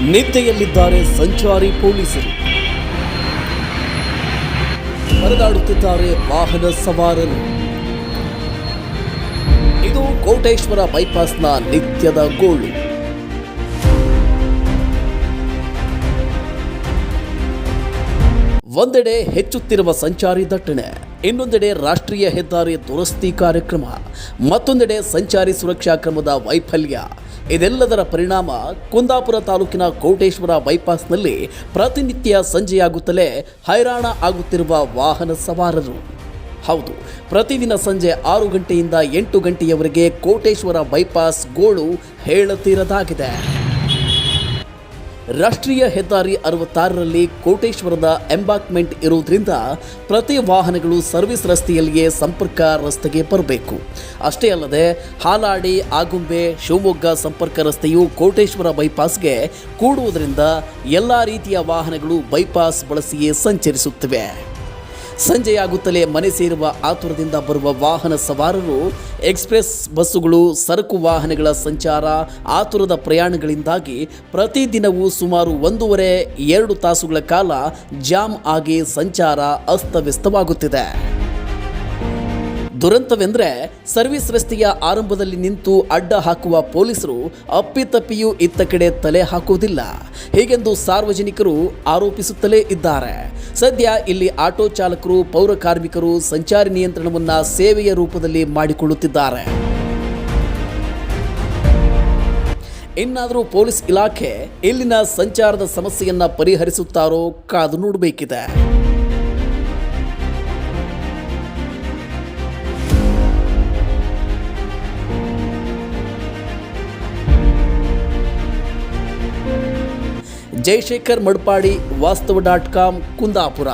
ನಿದ್ದೆಯಲ್ಲಿದ್ದಾರೆ ಸಂಚಾರಿ ಪೊಲೀಸರು. ಪರದಾಡುತ್ತಿದ್ದಾರೆ ವಾಹನ ಸವಾರರು. ಇದು ಕೋಟೇಶ್ವರ ಬೈಪಾಸ್ನ ನಿತ್ಯದ ಗೋಳು. ಒಂದೆಡೆ ಹೆಚ್ಚುತ್ತಿರುವ ಸಂಚಾರಿ ದಟ್ಟಣೆ, ಇನ್ನೊಂದೆಡೆ ರಾಷ್ಟ್ರೀಯ ಹೆದ್ದಾರಿ ದುರಸ್ತಿ ಕಾರ್ಯಕ್ರಮ, ಮತ್ತೊಂದೆಡೆ ಸಂಚಾರಿ ಸುರಕ್ಷಾ ಕ್ರಮದ ವೈಫಲ್ಯ. ಇದೆಲ್ಲದರ ಪರಿಣಾಮ ಕುಂದಾಪುರ ತಾಲೂಕಿನ ಕೋಟೇಶ್ವರ ಬೈಪಾಸ್ನಲ್ಲಿ ಪ್ರತಿನಿತ್ಯ ಸಂಜೆಯಾಗುತ್ತಲೇ ಹೈರಾಣ ಆಗುತ್ತಿರುವ ವಾಹನ ಸವಾರರು. ಹೌದು, ಪ್ರತಿದಿನ ಸಂಜೆ ಆರು ಗಂಟೆಯಿಂದ ಎಂಟು ಗಂಟೆಯವರೆಗೆ ಕೋಟೇಶ್ವರ ಬೈಪಾಸ್ ಗೋಳು ಹೇಳತೀರದಾಗಿದೆ. ರಾಷ್ಟ್ರೀಯ ಹೆದ್ದಾರಿ ಅರವತ್ತಾರರಲ್ಲಿ ಕೋಟೇಶ್ವರದ ಎಂಬಾಕ್ಮೆಂಟ್ ಇರುವುದರಿಂದ ಪ್ರತಿ ವಾಹನಗಳು ಸರ್ವಿಸ್ ರಸ್ತೆಯಲ್ಲಿಯೇ ಸಂಪರ್ಕ ರಸ್ತೆಗೆ ಬರಬೇಕು. ಅಷ್ಟೇ ಅಲ್ಲದೆ ಹಾಲಾಡಿ, ಆಗುಂಬೆ, ಶಿವಮೊಗ್ಗ ಸಂಪರ್ಕ ರಸ್ತೆಯು ಕೋಟೇಶ್ವರ ಬೈಪಾಸ್ಗೆ ಕೂಡುವುದರಿಂದ ಎಲ್ಲ ರೀತಿಯ ವಾಹನಗಳು ಬೈಪಾಸ್ ಬಳಸಿಯೇ ಸಂಚರಿಸುತ್ತಿವೆ. ಸಂಜೆಯಾಗುತ್ತಲೇ ಮನೆ ಸೇರುವ ಆತುರದಿಂದ ಬರುವ ವಾಹನ ಸವಾರರು ಎಕ್ಸ್ಪ್ರೆಸ್ ಬಸ್ಸುಗಳು, ಸರಕು ವಾಹನಗಳ ಸಂಚಾರ, ಆತುರದ ಪ್ರಯಾಣಗಳಿಂದಾಗಿ ಪ್ರತಿದಿನವೂ ಸುಮಾರು ಒಂದೂವರೆ, ಎರಡು ತಾಸುಗಳ ಕಾಲ ಜಾಮ್ ಆಗಿ ಸಂಚಾರ ಅಸ್ತವ್ಯಸ್ತವಾಗುತ್ತಿದೆ. ದುರಂತವೆಂದರೆ ಸರ್ವಿಸ್ ರಸ್ತೆಯ ಆರಂಭದಲ್ಲಿ ನಿಂತು ಅಡ್ಡ ಹಾಕುವ ಪೊಲೀಸರು ಅಪ್ಪಿತಪ್ಪಿಯೂ ಇತ್ತ ಕಡೆ ತಲೆ ಹಾಕುವುದಿಲ್ಲ. ಹೀಗೆಂದು ಸಾರ್ವಜನಿಕರು ಆರೋಪಿಸುತ್ತಲೇ ಇದ್ದಾರೆ. ಸದ್ಯ ಇಲ್ಲಿ ಆಟೋ ಚಾಲಕರು, ಪೌರ ಕಾರ್ಮಿಕರು ಸಂಚಾರಿ ನಿಯಂತ್ರಣವನ್ನು ಸೇವೆಯ ರೂಪದಲ್ಲಿ ಮಾಡಿಕೊಳ್ಳುತ್ತಿದ್ದಾರೆ. ಇನ್ನಾದರೂ ಪೊಲೀಸ್ ಇಲಾಖೆ ಇಲ್ಲಿನ ಸಂಚಾರದ ಸಮಸ್ಯೆಯನ್ನು ಪರಿಹರಿಸುತ್ತಾರೋ ಕಾದು ನೋಡಬೇಕಿದೆ. ಜಯಶೇಖರ್ ಮಡ್ಪಾಡಿ ವಾಸ್ತವ ಡಾಟ್ ಕಾಮ್ ಕುಂದಾಪುರ